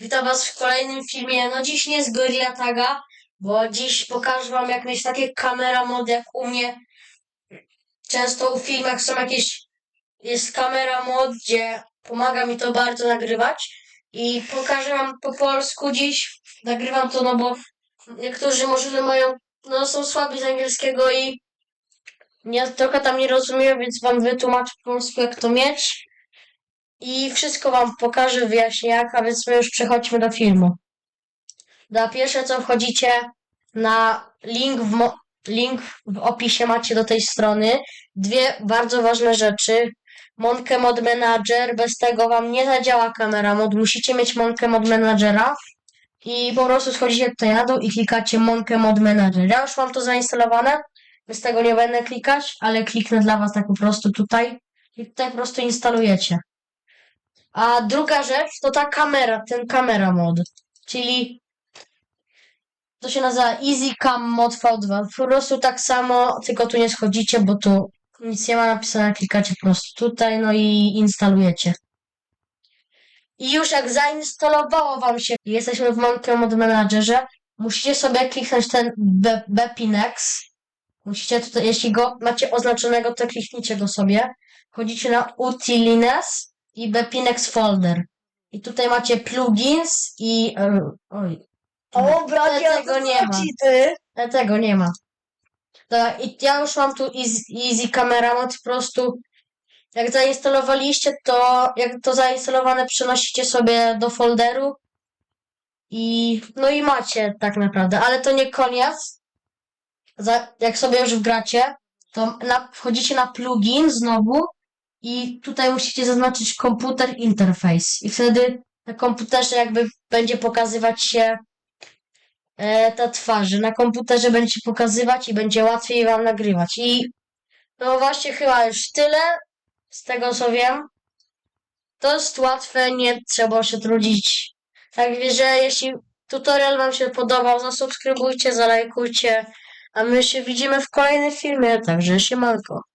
Witam Was w kolejnym filmie. No dziś nie jest Gorilla Taga, bo dziś pokażę Wam jak mieć takie kamera mod jak u mnie. Często u filmach są jakieś, jest kamera mod, gdzie pomaga mi to bardzo nagrywać. I pokażę Wam po polsku dziś. Nagrywam to, no bo niektórzy może mają, no są słabi z angielskiego i nie, trochę tam nie rozumiem, więc Wam wytłumaczę po polsku jak to mieć. I wszystko Wam pokażę, wyjaśnię jak, a więc my już przechodźmy do filmu. Na pierwsze co wchodzicie na link w, link w opisie macie do tej strony. Dwie bardzo ważne rzeczy. Monkę Mod Manager, bez tego Wam nie zadziała kamera mod, musicie mieć Monkę Mod Managera. I po prostu schodzicie tutaj na dół i klikacie Monkę Mod Manager. Ja już mam to zainstalowane, bez tego nie będę klikać, ale kliknę dla Was tak po prostu tutaj. I tutaj po prostu instalujecie. A druga rzecz to ta kamera, ten kamera mod, czyli to się nazywa Easy Cam Mod V2. Po prostu tak samo, tylko tu nie schodzicie, bo tu nic nie ma napisane, klikacie po prostu tutaj, no i instalujecie. I już jak zainstalowało wam się, jesteśmy w Monkey Mod Managerze, musicie sobie kliknąć ten Be- Bepinex. Musicie tutaj, jeśli go macie oznaczonego, to kliknijcie go sobie. Chodzicie na Utilines i Bepinex Folder. I tutaj macie plugins i... e, oj. O, bracie, tego nie ma. ty. Tego nie ma. Tak, i ja już mam tu Easy, easy Camera Mod, po prostu jak zainstalowaliście to, jak to zainstalowane przenosicie sobie do folderu i no i macie tak naprawdę, ale to nie koniec. Za, jak sobie już wgracie, to na, wchodzicie na plugin znowu i tutaj musicie zaznaczyć komputer interface i wtedy na komputerze jakby będzie pokazywać się e, ta twarzy. Na komputerze będzie pokazywać i będzie łatwiej wam nagrywać. I no właśnie chyba już tyle z tego co wiem. To jest łatwe, nie trzeba się trudzić. Także jeśli tutorial wam się podobał, zasubskrybujcie, zalajkujcie, a my się widzimy w kolejnym filmie, także siemanko.